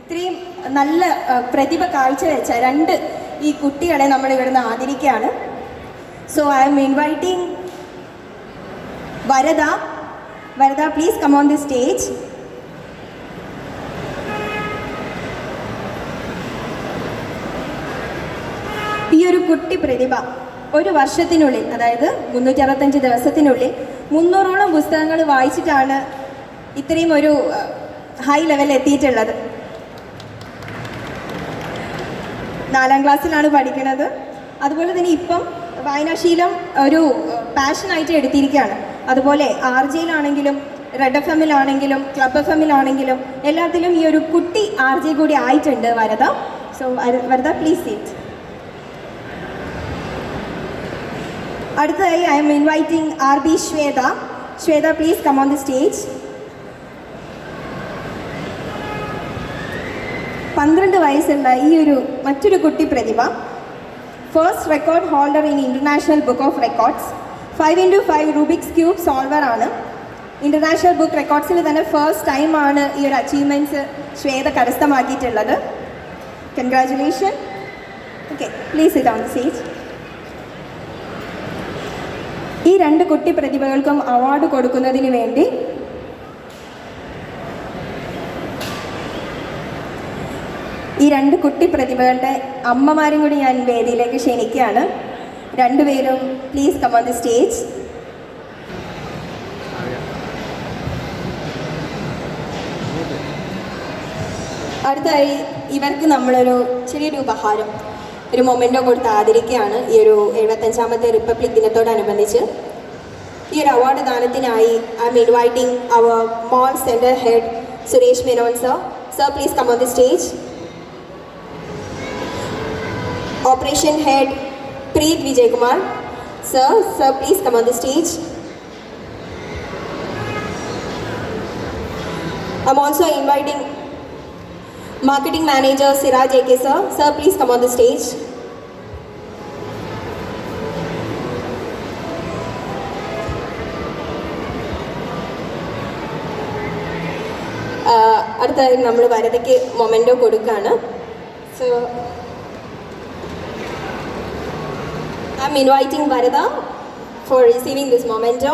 ഇത്രയും നല്ല പ്രതിഭ കാഴ്ചവെച്ച രണ്ട് ഈ കുട്ടികളെ നമ്മൾ ഇവിടുന്ന് ആദരിക്കുകയാണ്. So I am inviting Varada Varada please come on the stage ഈ ഒരു കുട്ടി പ്രതിഭ ഒരു വർഷത്തിനുള്ളിൽ അതായത് മുന്നൂറ്റി അറുപത്തഞ്ച് ദിവസത്തിനുള്ളിൽ മുന്നൂറോളം പുസ്തകങ്ങൾ വായിച്ചിട്ടാണ് ഇത്രയും ഒരു ഹൈ ലെവലിൽ എത്തിയിട്ടുള്ളത്. നാലാം ക്ലാസ്സിലാണ് പഠിക്കുന്നത്. അതുപോലെ തന്നെ ഇപ്പം വായനാശീലം ഒരു പാഷനായിട്ട് എടുത്തിരിക്കുകയാണ്. അതുപോലെ ആർ ജിയിലാണെങ്കിലും റെഡ് എഫ് എമ്മിലാണെങ്കിലും ക്ലബ് എഫ് എമ്മിലാണെങ്കിലും എല്ലാത്തിലും ഈ ഒരു കുട്ടി ആർ ജെ കൂടി ആയിട്ടുണ്ട് Varada so Varada please seat അടുത്തതായി I am inviting R B Shweta. Shweta please come on the stage പന്ത്രണ്ട് വയസ്സുള്ള ഈ ഒരു മറ്റൊരു കുട്ടി പ്രതിഭ first record holder in international book of records five into five Rubik's cube solver ആണ്. International book റെക്കോർഡ്സിൽ തന്നെ ഫസ്റ്റ് ടൈമാണ് ഈ ഒരു achievements Shweta കരസ്ഥമാക്കിയിട്ടുള്ളത്. Congratulation okay please it on stage ഈ രണ്ട് കുട്ടി പ്രതിഭകൾക്കും അവാർഡ് കൊടുക്കുന്നതിന് വേണ്ടി ഈ രണ്ട് കുട്ടി പ്രതിഭകളുടെ അമ്മമാരും കൂടി ഞാൻ വേദിയിലേക്ക് ക്ഷണിക്കുകയാണ്. രണ്ടുപേരും please come on the stage അടുത്തായി ഇവർക്ക് നമ്മളൊരു ചെറിയൊരു ഉപഹാരം ഒരു മൊമെന്റോ കൊടുത്ത് ആദരിക്കുകയാണ് ഈ ഒരു എഴുപത്തഞ്ചാമത്തെ റിപ്പബ്ലിക് ദിനത്തോടനുബന്ധിച്ച്. ഈ ഒരു award ദാനത്തിനായി I am inviting our mall centre head Suresh Menon sir sir please come on the stage Operation Head Preet Vijay Kumar. Sir, sir, please come on the stage. I'm also inviting Marketing Manager Siraj AK sir. Sir, please come on the stage. അടുത്തതായി നമ്മൾ വരതയ്ക്ക് memento കൊടുക്കുകയാണ് so I'm inviting Varada for receiving this memento.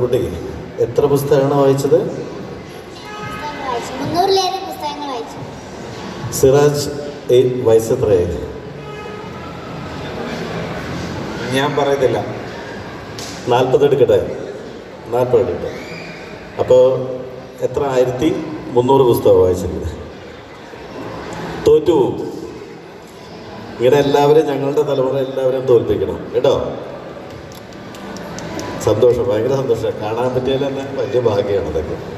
കുട്ടി എത്ര പുസ്തകമാണ് വായിച്ചത്? സിറാജ് വയസ്സ് എത്രയായി ഞാൻ പറയത്തില്ല. നാൽപ്പത് എടുക്കട്ടെ? നാൽപ്പത് എടുക്കട്ടെ. അപ്പോൾ എത്ര? ആയിരത്തി മുന്നൂറ് പുസ്തകം വായിച്ചിട്ടുണ്ട്. തോറ്റു പോകും ഇങ്ങനെ എല്ലാവരും ഞങ്ങളുടെ തലമുറ എല്ലാവരും തോൽപ്പിക്കണം. കേട്ടോ? സന്തോഷം ഭയങ്കര സന്തോഷം. കാണാൻ പറ്റിയാൽ തന്നെ വലിയ ഭാഗ്യമാണ് അതൊക്കെ.